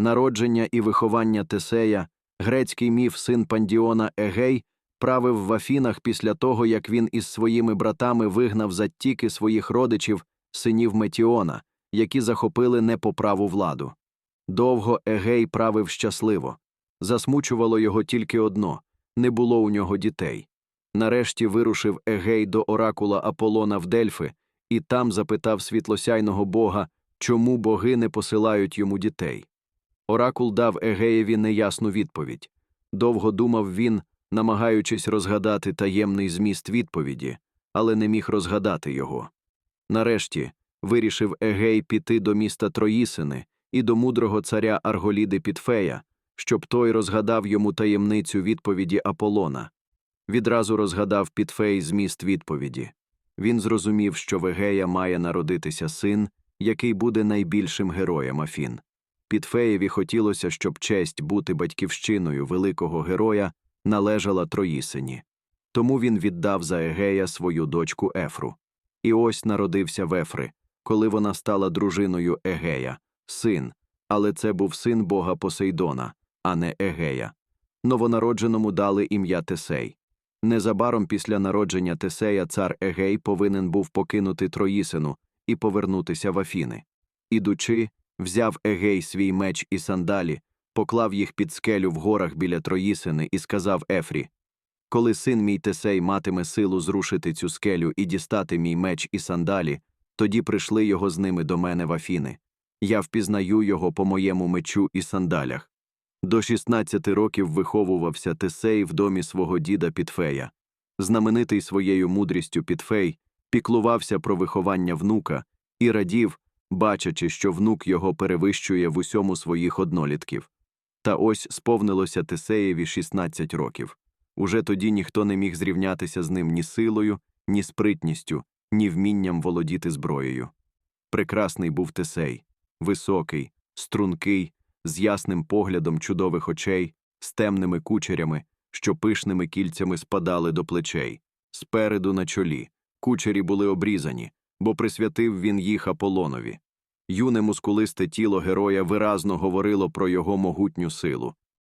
Народження і виховання Тесея, грецький міф син Пандіона Егей, правив в Афінах після того, як він із своїми братами вигнав за тіки своїх родичів, синів Метіона, які захопили не по праву владу. Довго Егей правив щасливо. Засмучувало його тільки одно не було у нього дітей. Нарешті вирушив Егей до оракула Аполлона в Дельфи і там запитав світлосяйного бога, чому боги не посилають йому дітей. Оракул дав Егеєві неясну відповідь. Довго думав він, намагаючись розгадати таємний зміст відповіді, але не міг розгадати його. Нарешті вирішив Егей піти до міста Троїсини і до мудрого царя Арголіди Підфея, щоб той розгадав йому таємницю відповіді Аполлона. Відразу розгадав Підфей зміст відповіді. Він зрозумів, що в Егея має народитися син, який буде найбільшим героєм Афін. Підфеєві хотілося, щоб честь бути батьківщиною великого героя належала Троїсині. Тому він віддав за Егея свою дочку Ефру. І ось народився в Ефри, коли вона стала дружиною Егея, син, але це був син бога Посейдона, а не Егея. Новонародженому дали ім'я Тесей. Незабаром після народження Тесея цар Егей повинен був покинути Троїсину і повернутися в Афіни. Ідучи, взяв Егей свій меч і сандалі, поклав їх під скелю в горах біля Троїсини і сказав Ефрі Коли син мій Тесей матиме силу зрушити цю скелю і дістати мій меч і сандалі, тоді прийшли його з ними до мене в Афіни. Я впізнаю його по моєму мечу і сандалях. До 16 років виховувався Тесей в домі свого діда Підфея. Знаменитий своєю мудрістю Підфей піклувався про виховання внука і радів, бачачи, що внук його перевищує в усьому своїх однолітків. Та ось сповнилося Тесеєві 16 років. Уже тоді ніхто не міг зрівнятися з ним ні силою, ні спритністю, ні вмінням володіти зброєю. Прекрасний був Тесей, високий, стрункий, з ясним поглядом чудових очей, з темними кучерями, що пишними кільцями спадали до плечей, спереду на чолі. Кучері були обрізані, бо присвятив він їх Аполлонові. Юне мускулисте тіло героя виразно говорило про його могутню силу.